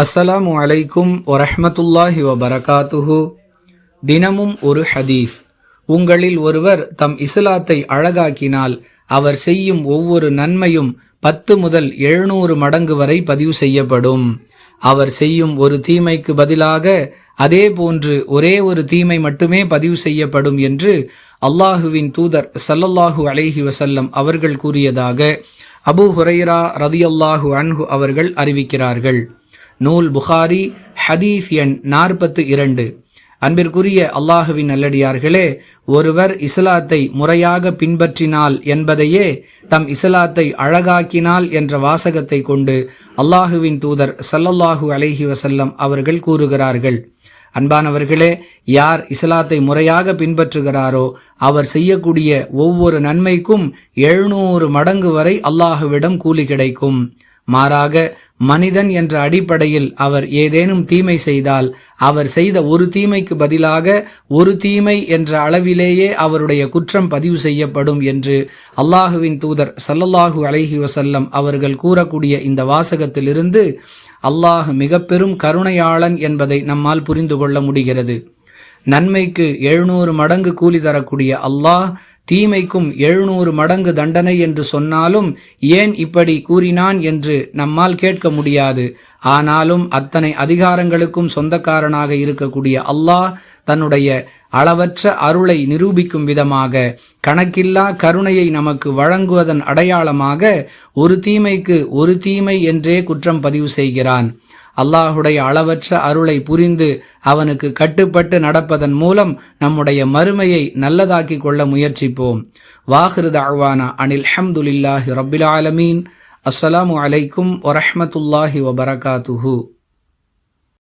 அஸ்ஸலாமு அலைக்கும் வரஹமத்துல்லாஹி வபரகாத்துஹு. தினமும் ஒரு ஹதீஸ். உங்களில் ஒருவர் தம் இஸ்லாத்தை அழகாக்கினால் அவர் செய்யும் ஒவ்வொரு நன்மையும் பத்து முதல் எழுநூறு மடங்கு வரை பதிவு செய்யப்படும். அவர் செய்யும் ஒரு தீமைக்கு பதிலாக அதே போன்று ஒரே ஒரு தீமை மட்டுமே பதிவு செய்யப்படும் என்று அல்லாஹுவின் தூதர் சல்லல்லாஹு அலைஹி வசல்லம் அவர்கள் கூறியதாக அபு ஹுரைரா ரதியல்லாஹு அன்ஹு அவர்கள் அறிவிக்கிறார்கள். நூல் புகாரி ஹதீஸ் எண் நாற்பத்து இரண்டு. அன்பிற்குரிய அல்லாஹுவின் நல்லடியார்களே ஒருவர் இஸ்லாத்தை முறையாக பின்பற்றினால் என்பதையே தம் இஸ்லாத்தை அழகாக்கினால் என்ற வாசகத்தை கொண்டு அல்லாஹுவின் தூதர் ஸல்லல்லாஹு அலஹி வசல்லம் அவர்கள் கூறுகிறார்கள். அன்பானவர்களே யார் இஸ்லாத்தை முறையாக பின்பற்றுகிறாரோ அவர் செய்யக்கூடிய ஒவ்வொரு நன்மைக்கும் எழுநூறு மடங்கு வரை அல்லாஹுவிடம் கூலி கிடைக்கும். மாறாக மனிதன் என்ற அடிப்படையில் அவர் ஏதேனும் தீமை செய்தால் அவர் செய்த ஒரு தீமைக்கு பதிலாக ஒரு தீமை என்ற அளவிலேயே அவருடைய குற்றம் பதிவு செய்யப்படும் என்று அல்லாஹுவின் தூதர் சல்லல்லாஹு அலஹி வசல்லம் அவர்கள் கூறக்கூடிய இந்த வாசகத்திலிருந்து அல்லாஹ் மிக பெரும் கருணையாளன் என்பதை நம்மால் புரிந்து கொள்ள முடிகிறது. நன்மைக்கு எழுநூறு மடங்கு கூலி தரக்கூடிய அல்லாஹ் தீமைக்கும் எழுநூறு மடங்கு தண்டனை என்று சொன்னாலும் ஏன் இப்படி கூறினான் என்று நம்மால் கேட்க முடியாது. ஆனாலும் அத்தனை அதிகாரங்களுக்கும் சொந்தக்காரனாக இருக்கக்கூடிய அல்லாஹ் தன்னுடைய அளவற்ற அருளை நிரூபிக்கும் விதமாக கணக்கில்லா கருணையை நமக்கு வழங்குவதன் அடையாளமாக ஒரு தீமைக்கு ஒரு தீமை என்றே குற்றம் பதிவு செய்கிறான். அல்லாஹுடைய அளவற்ற அருளை புரிந்து அவனுக்கு கட்டுப்பட்டு நடப்பதன் மூலம் நம்முடைய மறுமையை நல்லதாக்கி கொள்ள முயற்சிப்போம். வாஹிருத அழ்வானா அனில் ஹம்துலில்லாஹி ரபில் ஆலமீன். அஸ்ஸலாமு அலைக்கும் வரஹமத்துல்லாஹி வபரகாத்துஹு.